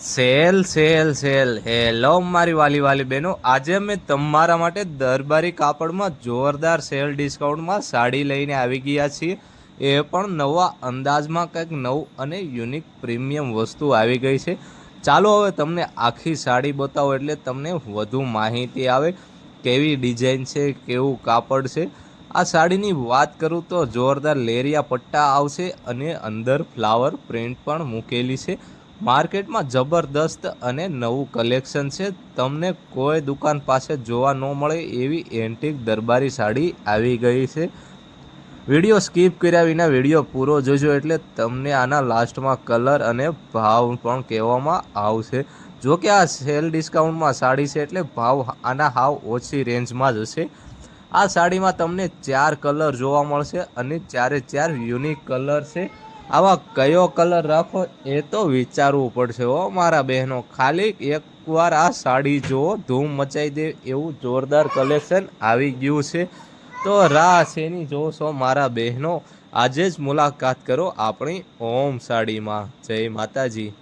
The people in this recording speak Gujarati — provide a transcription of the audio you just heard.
Sale sale sale. હેલો મારી વાલી વાલી બહેનો. આજે મેં તમારા માટે દરબારી કાપડમાં જોરદાર સેલ ડિસ્કાઉન્ટમાં સાડી લઈને આવી ગયા છીએ. એ પણ નવા અંદાજમાં કંઈક નવું અને યુનિક પ્રીમિયમ વસ્તુ આવી ગઈ છે. ચાલો હવે તમને આખી સાડી બતાવો એટલે તમને વધુ માહિતી આવે કેવી ડિઝાઇન છે, કેવું કાપડ છે. આ સાડીની વાત કરું તો જોરદાર લેરિયા પટ્ટા આવશે અને અંદર ફ્લાવર પ્રિન્ટ પણ મૂકેલી છે. માર્કેટમાં જબરદસ્ત અને નવું કલેક્શન છે. તમને કોઈ દુકાન પાસે જોવા ન મળે એવી એન્ટિક દરબારી સાડી આવી ગઈ છે. વીડિયો સ્કીપ કર્યા વિના વીડિયો પૂરો જોજો એટલે તમને આના લાસ્ટમાં કલર અને ભાવ પણ કહેવામાં આવશે. જો કે આ સેલ ડિસ્કાઉન્ટમાં સાડી છે એટલે ભાવ આના હાવ ઓછી રેન્જમાં જ હશે. આ સાડીમાં તમને ચાર કલર જોવા મળશે અને ચારે ચાર યુનિક કલર છે. આવા કયો કલર રાખો એ તો વિચારવું પડશે હો. મારા બહેનો, ખાલી એકવાર આ સાડી જુઓ. ધૂમ મચાઈ દે એવું જોરદાર કલેક્શન આવી ગયું છે. તો રાહ શેની જોશો મારા બહેનો? આજે જ મુલાકાત કરો આપણી ઓમ સાડીમાં. જય માતાજી.